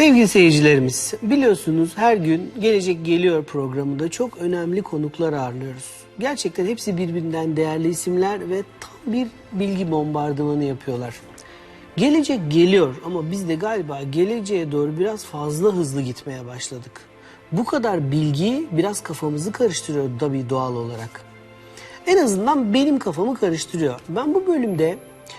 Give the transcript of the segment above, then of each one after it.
Sevgili seyircilerimiz, biliyorsunuz her gün Gelecek Geliyor programında çok önemli konuklar ağırlıyoruz. Gerçekten hepsi birbirinden değerli isimler ve tam bir bilgi bombardımanı yapıyorlar. Gelecek geliyor ama biz de galiba geleceğe doğru biraz fazla hızlı gitmeye başladık. Bu kadar bilgi biraz kafamızı karıştırıyor tabii doğal olarak. En azından benim kafamı karıştırıyor. Ben bu bölümde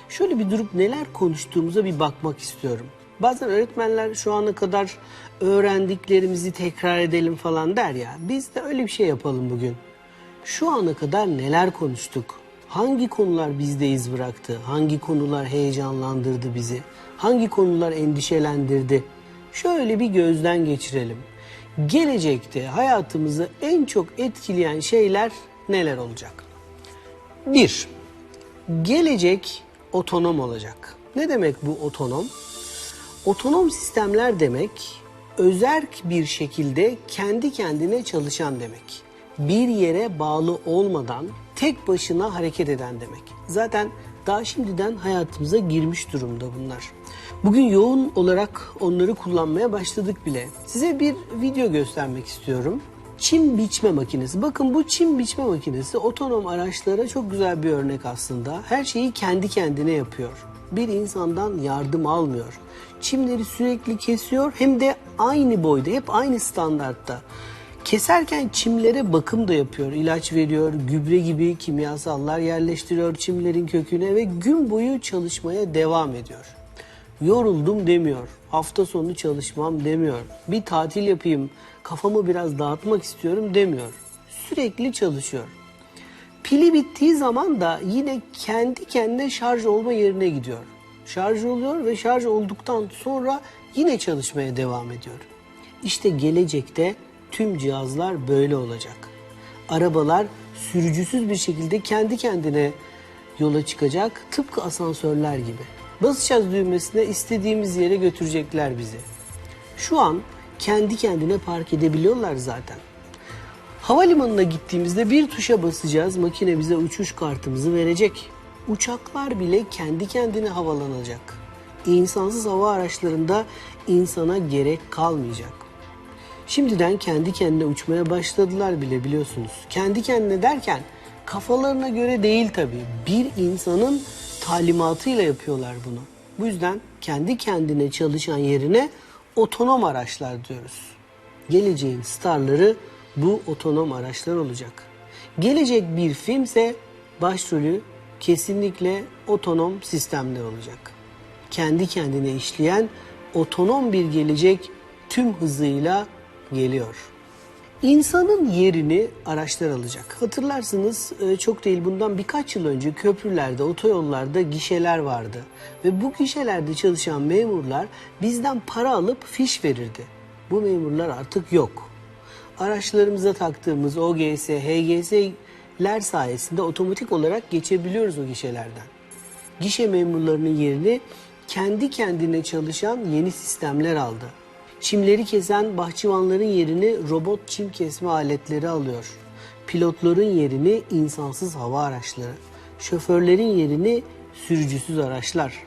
şöyle bir durup neler konuştuğumuza bir bakmak istiyorum. Bazen öğretmenler şu ana kadar öğrendiklerimizi tekrar edelim falan der ya. Biz de öyle bir şey yapalım bugün. Şu ana kadar neler konuştuk? Hangi konular bizde iz bıraktı? Hangi konular heyecanlandırdı bizi? Hangi konular endişelendirdi? Şöyle bir gözden geçirelim. Gelecekte hayatımızı en çok etkileyen şeyler neler olacak? 1. Gelecek otonom olacak. Ne demek bu otonom? Otonom sistemler demek özerk bir şekilde kendi kendine çalışan demek. Bir yere bağlı olmadan tek başına hareket eden demek. Zaten daha şimdiden hayatımıza girmiş durumda bunlar. Bugün yoğun olarak onları kullanmaya başladık bile. Size bir video göstermek istiyorum. Çim biçme makinesi. Bakın bu çim biçme makinesi otonom araçlara çok güzel bir örnek aslında. Her şeyi kendi kendine yapıyor. Bir insandan yardım almıyor. Çimleri sürekli kesiyor hem de aynı boyda, hep aynı standartta. Keserken çimlere bakım da yapıyor. İlaç veriyor, gübre gibi kimyasallar yerleştiriyor çimlerin köküne ve gün boyu çalışmaya devam ediyor. Yoruldum demiyor. Hafta sonu çalışmam demiyor. Bir tatil yapayım, kafamı biraz dağıtmak istiyorum demiyor. Sürekli çalışıyor. Pili bittiği zaman da yine kendi kendine şarj olma yerine gidiyor. Şarj oluyor ve şarj olduktan sonra yine çalışmaya devam ediyor. İşte gelecekte tüm cihazlar böyle olacak. Arabalar sürücüsüz bir şekilde kendi kendine yola çıkacak tıpkı asansörler gibi. Basacağız düğmesine istediğimiz yere götürecekler bizi. Şu an kendi kendine park edebiliyorlar zaten. Havalimanına gittiğimizde bir tuşa basacağız, makine bize uçuş kartımızı verecek. Uçaklar bile kendi kendine havalanacak. İnsansız hava araçlarında insana gerek kalmayacak. Şimdiden kendi kendine uçmaya başladılar bile biliyorsunuz. Kendi kendine derken kafalarına göre değil tabii. Bir insanın talimatıyla yapıyorlar bunu. Bu yüzden kendi kendine çalışan yerine otonom araçlar diyoruz. Geleceğin starları bu otonom araçlar olacak. Gelecek bir filmse başrolü kesinlikle otonom sistemler olacak. Kendi kendine işleyen otonom bir gelecek tüm hızıyla geliyor. İnsanın yerini araçlar alacak. Hatırlarsınız e, çok değil bundan birkaç yıl önce köprülerde, otoyollarda gişeler vardı. Ve bu gişelerde çalışan memurlar bizden para alıp fiş verirdi. Bu memurlar artık yok. Araçlarımıza taktığımız OGS, HGS'ler sayesinde otomatik olarak geçebiliyoruz o gişelerden. Gişe memurlarının yerini kendi kendine çalışan yeni sistemler aldı. Çimleri kesen bahçıvanların yerini robot çim kesme aletleri alıyor. Pilotların yerini insansız hava araçları. Şoförlerin yerini sürücüsüz araçlar.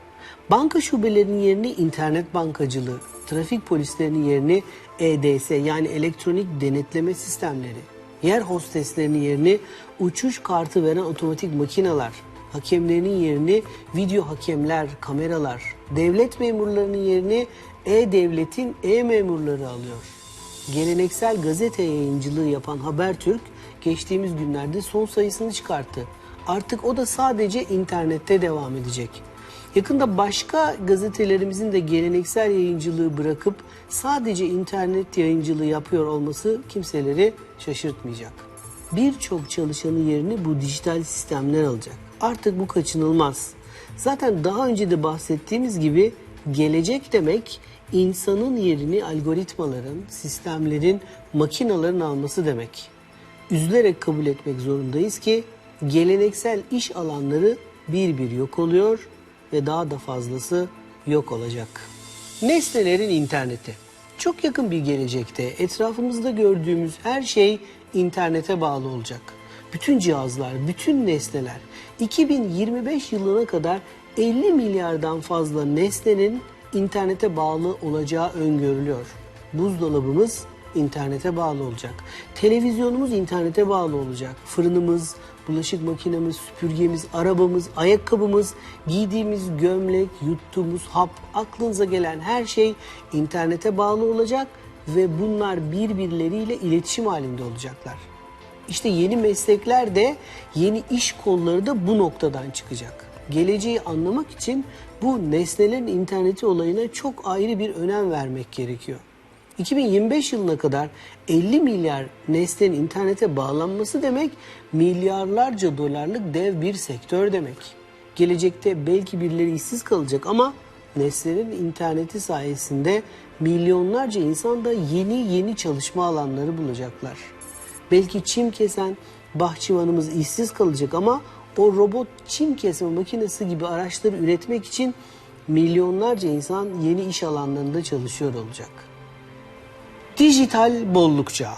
Banka şubelerinin yerini internet bankacılığı. Trafik polislerinin yerini EDS yani elektronik denetleme sistemleri. Yer hosteslerinin yerini uçuş kartı veren otomatik makineler. Hakemlerinin yerini video hakemler, kameralar. Devlet memurlarının yerini e-devletin e-memurları alıyor. Geleneksel gazete yayıncılığı yapan Habertürk geçtiğimiz günlerde son sayısını çıkarttı. Artık o da sadece internette devam edecek. Yakında başka gazetelerimizin de geleneksel yayıncılığı bırakıp sadece internet yayıncılığı yapıyor olması kimseleri şaşırtmayacak. Birçok çalışanın yerini bu dijital sistemler alacak. Artık bu kaçınılmaz. Zaten daha önce de bahsettiğimiz gibi gelecek demek insanın yerini algoritmaların, sistemlerin, makinelerin alması demek. Üzülerek kabul etmek zorundayız ki geleneksel iş alanları bir bir yok oluyor ve daha da fazlası yok olacak. Nesnelerin interneti. Çok yakın bir gelecekte etrafımızda gördüğümüz her şey internete bağlı olacak. Bütün cihazlar, bütün nesneler 2025 yılına kadar 50 milyardan fazla nesnenin internete bağlı olacağı öngörülüyor. Buzdolabımız internete bağlı olacak. Televizyonumuz internete bağlı olacak. Fırınımız, bulaşık makinemiz, süpürgemiz, arabamız, ayakkabımız, giydiğimiz gömlek, yuttuğumuz hap, aklınıza gelen her şey internete bağlı olacak ve bunlar birbirleriyle iletişim halinde olacaklar. İşte yeni meslekler de yeni iş kolları da bu noktadan çıkacak. Geleceği anlamak için bu nesnelerin interneti olayına çok ayrı bir önem vermek gerekiyor. 2025 yılına kadar 50 milyar nesnenin internete bağlanması demek milyarlarca dolarlık dev bir sektör demek. Gelecekte belki birileri işsiz kalacak ama nesnenin interneti sayesinde milyonlarca insan da yeni yeni çalışma alanları bulacaklar. Belki çim kesen bahçıvanımız işsiz kalacak ama o robot çim kesme makinesi gibi araçları üretmek için milyonlarca insan yeni iş alanlarında çalışıyor olacak. Dijital bolluk çağı.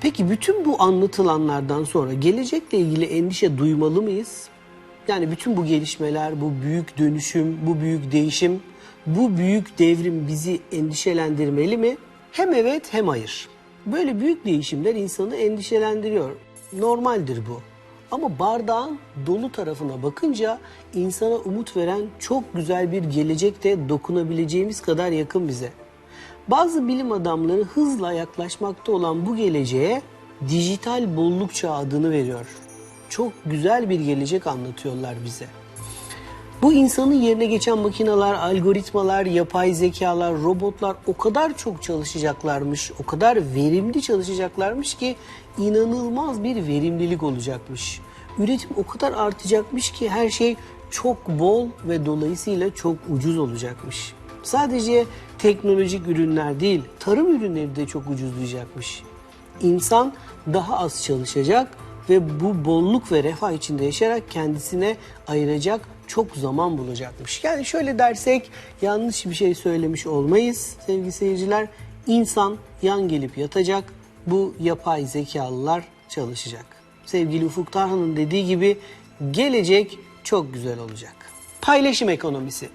Peki bütün bu anlatılanlardan sonra gelecekle ilgili endişe duymalı mıyız? Yani bütün bu gelişmeler, bu büyük dönüşüm, bu büyük değişim, bu büyük devrim bizi endişelendirmeli mi? Hem evet hem hayır. Böyle büyük değişimler insanı endişelendiriyor. Normaldir bu. Ama bardağın dolu tarafına bakınca insana umut veren çok güzel bir gelecek de dokunabileceğimiz kadar yakın bize. Bazı bilim adamları hızla yaklaşmakta olan bu geleceğe dijital bolluk çağı adını veriyor. Çok güzel bir gelecek anlatıyorlar bize. Bu insanın yerine geçen makineler, algoritmalar, yapay zekalar, robotlar o kadar çok çalışacaklarmış, o kadar verimli çalışacaklarmış ki inanılmaz bir verimlilik olacakmış. Üretim o kadar artacakmış ki her şey çok bol ve dolayısıyla çok ucuz olacakmış. Sadece teknolojik ürünler değil, tarım ürünleri de çok ucuzlayacakmış. İnsan daha az çalışacak ve bu bolluk ve refah içinde yaşayarak kendisine ayıracak çok zaman bulacakmış. Yani şöyle dersek yanlış bir şey söylemiş olmayız sevgili seyirciler. İnsan yan gelip yatacak, bu yapay zekalılar çalışacak. Sevgili Ufuk Tarhan'ın dediği gibi gelecek çok güzel olacak. Paylaşım ekonomisi.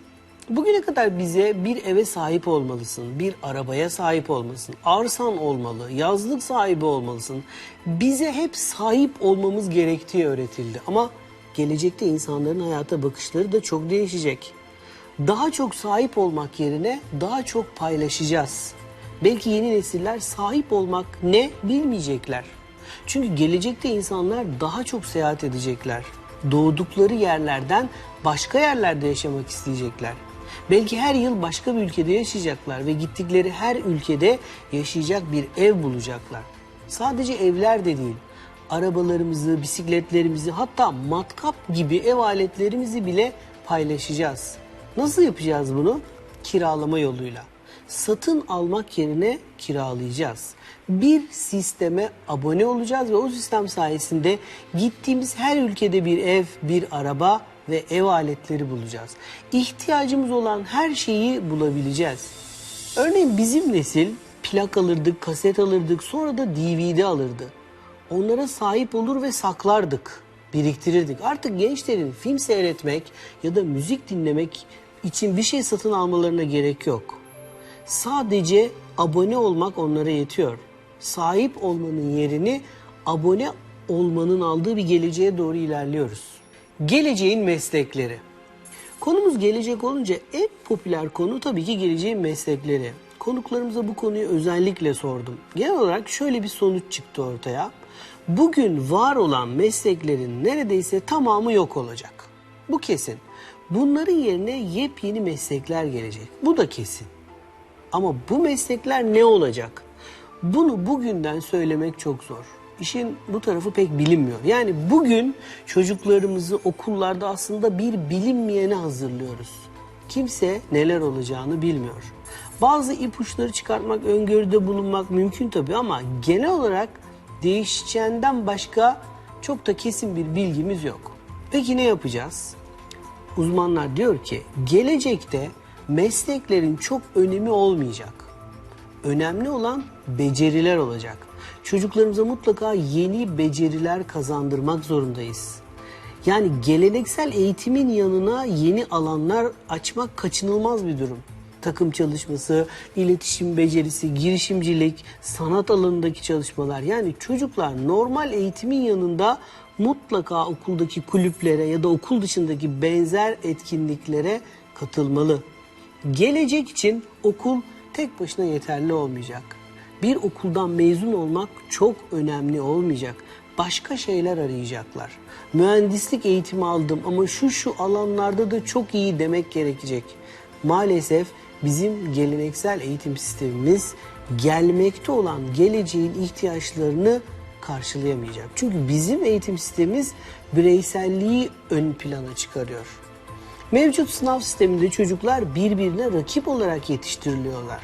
Bugüne kadar bize bir eve sahip olmalısın, bir arabaya sahip olmalısın, arsan olmalı, yazlık sahibi olmalısın. Bize hep sahip olmamız gerektiği öğretildi. Ama gelecekte insanların hayata bakışları da çok değişecek. Daha çok sahip olmak yerine daha çok paylaşacağız. Belki yeni nesiller sahip olmak ne bilmeyecekler. Çünkü gelecekte insanlar daha çok seyahat edecekler. Doğdukları yerlerden başka yerlerde yaşamak isteyecekler. Belki her yıl başka bir ülkede yaşayacaklar ve gittikleri her ülkede yaşayacak bir ev bulacaklar. Sadece evler de değil, arabalarımızı, bisikletlerimizi hatta matkap gibi ev aletlerimizi bile paylaşacağız. Nasıl yapacağız bunu? Kiralama yoluyla. Satın almak yerine kiralayacağız. Bir sisteme abone olacağız ve o sistem sayesinde gittiğimiz her ülkede bir ev, bir araba ve ev aletleri bulacağız. İhtiyacımız olan her şeyi bulabileceğiz. Örneğin bizim nesil plak alırdık, kaset alırdık, sonra da DVD alırdı. Onlara sahip olur ve saklardık, biriktirirdik. Artık gençlerin film seyretmek ya da müzik dinlemek için bir şey satın almalarına gerek yok. Sadece abone olmak onlara yetiyor. Sahip olmanın yerini abone olmanın aldığı bir geleceğe doğru ilerliyoruz. Geleceğin meslekleri. Konumuz gelecek olunca en popüler konu tabii ki geleceğin meslekleri. Konuklarımıza bu konuyu özellikle sordum. Genel olarak şöyle bir sonuç çıktı ortaya. Bugün var olan mesleklerin neredeyse tamamı yok olacak. Bu kesin. Bunların yerine yepyeni meslekler gelecek. Bu da kesin. Ama bu meslekler ne olacak? Bunu bugünden söylemek çok zor. İşin bu tarafı pek bilinmiyor. Yani bugün çocuklarımızı okullarda aslında bir bilinmeyene hazırlıyoruz. Kimse neler olacağını bilmiyor. Bazı ipuçları çıkartmak, öngörüde bulunmak mümkün tabii ama genel olarak değişeceğinden başka çok da kesin bir bilgimiz yok. Peki ne yapacağız? Uzmanlar diyor ki gelecekte mesleklerin çok önemi olmayacak. Önemli olan beceriler olacak. Çocuklarımıza mutlaka yeni beceriler kazandırmak zorundayız. Yani geleneksel eğitimin yanına yeni alanlar açmak kaçınılmaz bir durum. takım çalışması, iletişim becerisi, girişimcilik, sanat alanındaki çalışmalar. Yani çocuklar normal eğitimin yanında mutlaka okuldaki kulüplere ya da okul dışındaki benzer etkinliklere katılmalı. Gelecek için okul tek başına yeterli olmayacak. Bir okuldan mezun olmak çok önemli olmayacak. Başka şeyler arayacaklar. Mühendislik eğitimi aldım ama şu şu alanlarda da çok iyi demek gerekecek. Maalesef bizim geleneksel eğitim sistemimiz gelmekte olan geleceğin ihtiyaçlarını karşılayamayacak. Çünkü bizim eğitim sistemimiz bireyselliği ön plana çıkarıyor. Mevcut sınav sisteminde çocuklar birbirine rakip olarak yetiştiriliyorlar.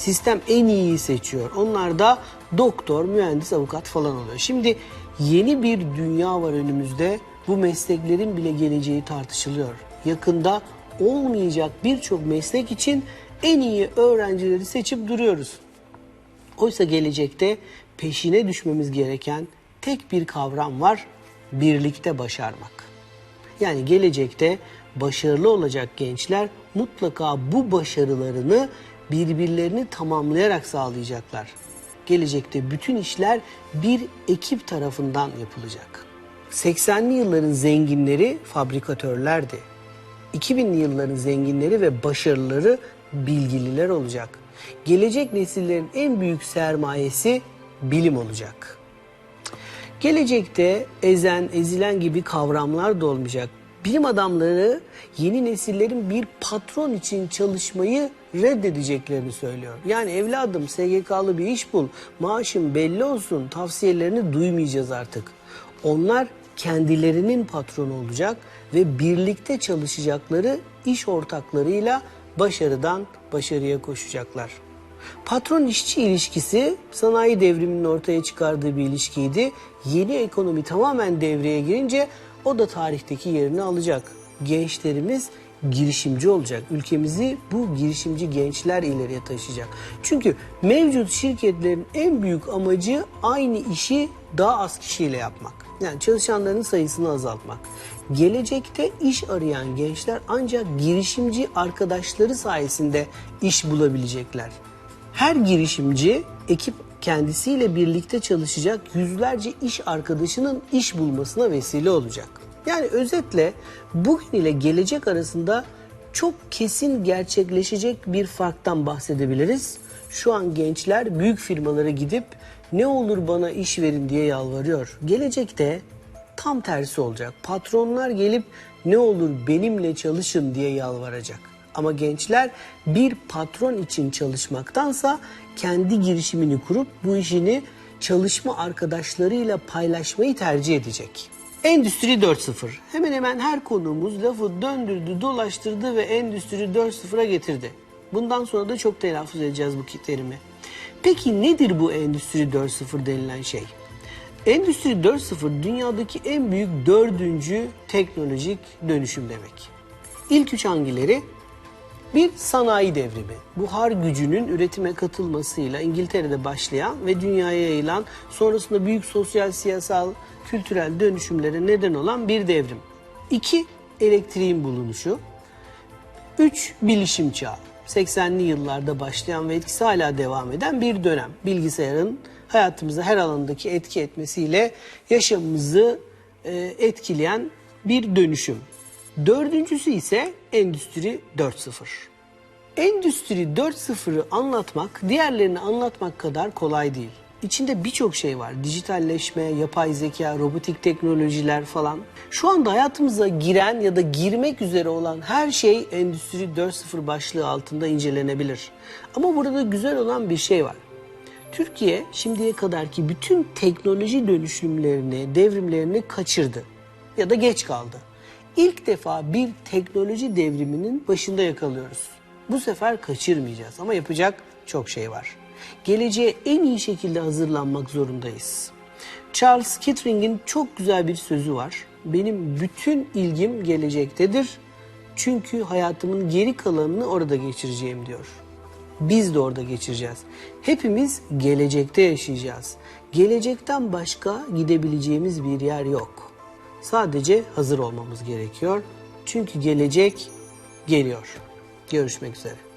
Sistem en iyiyi seçiyor. Onlar da doktor, mühendis, avukat falan oluyor. Şimdi yeni bir dünya var önümüzde. Bu mesleklerin bile geleceği tartışılıyor. Yakında olmayacak birçok meslek için en iyi öğrencileri seçip duruyoruz. Oysa gelecekte peşine düşmemiz gereken tek bir kavram var. Birlikte başarmak. Yani gelecekte başarılı olacak gençler mutlaka bu başarılarını birbirlerini tamamlayarak sağlayacaklar. Gelecekte bütün işler bir ekip tarafından yapılacak. 80'li yılların zenginleri fabrikatörlerdi. 2000'li yılların zenginleri ve başarıları bilgililer olacak. Gelecek nesillerin en büyük sermayesi bilim olacak. Gelecekte ezen, ezilen gibi kavramlar da olmayacak. Bilim adamları yeni nesillerin bir patron için çalışmayı reddedeceklerini söylüyor. Yani evladım SGK'lı bir iş bul, maaşın belli olsun tavsiyelerini duymayacağız artık. Onlar kendilerinin patronu olacak ve birlikte çalışacakları iş ortaklarıyla başarıdan başarıya koşacaklar. Patron işçi ilişkisi sanayi devriminin ortaya çıkardığı bir ilişkiydi. Yeni ekonomi tamamen devreye girince o da tarihteki yerini alacak. Gençlerimiz girişimci olacak. Ülkemizi bu girişimci gençler ileriye taşıyacak. Çünkü mevcut şirketlerin en büyük amacı aynı işi daha az kişiyle yapmak. Yani çalışanların sayısını azaltmak. Gelecekte iş arayan gençler ancak girişimci arkadaşları sayesinde iş bulabilecekler. Her girişimci ekip kendisiyle birlikte çalışacak yüzlerce iş arkadaşının iş bulmasına vesile olacak. Yani özetle bugün ile gelecek arasında çok kesin gerçekleşecek bir farktan bahsedebiliriz. Şu an gençler büyük firmalara gidip ne olur bana iş verin diye yalvarıyor. Gelecekte tam tersi olacak. Patronlar gelip ne olur benimle çalışın diye yalvaracak. Ama gençler bir patron için çalışmaktansa kendi girişimini kurup bu işini çalışma arkadaşlarıyla paylaşmayı tercih edecek. Endüstri 4.0. Hemen hemen her konuğumuz lafı döndürdü, dolaştırdı ve Endüstri 4.0'a getirdi. Bundan sonra da çok telaffuz edeceğiz bu terimi. Peki nedir bu Endüstri 4.0 denilen şey? Endüstri 4.0 dünyadaki en büyük dördüncü teknolojik dönüşüm demek. İlk üç hangileri? Bir sanayi devrimi. Buhar gücünün üretime katılmasıyla İngiltere'de başlayan ve dünyaya yayılan sonrasında büyük sosyal, siyasal, kültürel dönüşümlere neden olan bir devrim. İki, elektriğin bulunuşu. Üç, bilişim çağı. 80'li yıllarda başlayan ve etkisi hala devam eden bir dönem. Bilgisayarın hayatımıza her alandaki etki etmesiyle yaşamımızı e, etkileyen bir dönüşüm. Dördüncüsü ise Endüstri 4.0. Endüstri 4.0'ı anlatmak diğerlerini anlatmak kadar kolay değil. İçinde birçok şey var. Dijitalleşme, yapay zeka, robotik teknolojiler falan. Şu anda hayatımıza giren ya da girmek üzere olan her şey Endüstri 4.0 başlığı altında incelenebilir. Ama burada güzel olan bir şey var. Türkiye şimdiye kadarki bütün teknoloji dönüşümlerini, devrimlerini kaçırdı ya da geç kaldı. İlk defa bir teknoloji devriminin başında yakalıyoruz. Bu sefer kaçırmayacağız ama yapacak çok şey var. Geleceğe en iyi şekilde hazırlanmak zorundayız. Charles Kittering'in çok güzel bir sözü var. Benim bütün ilgim gelecektedir. Çünkü hayatımın geri kalanını orada geçireceğim diyor. Biz de orada geçireceğiz. Hepimiz gelecekte yaşayacağız. Gelecekten başka gidebileceğimiz bir yer yok. Sadece hazır olmamız gerekiyor. Çünkü gelecek geliyor. Görüşmek üzere.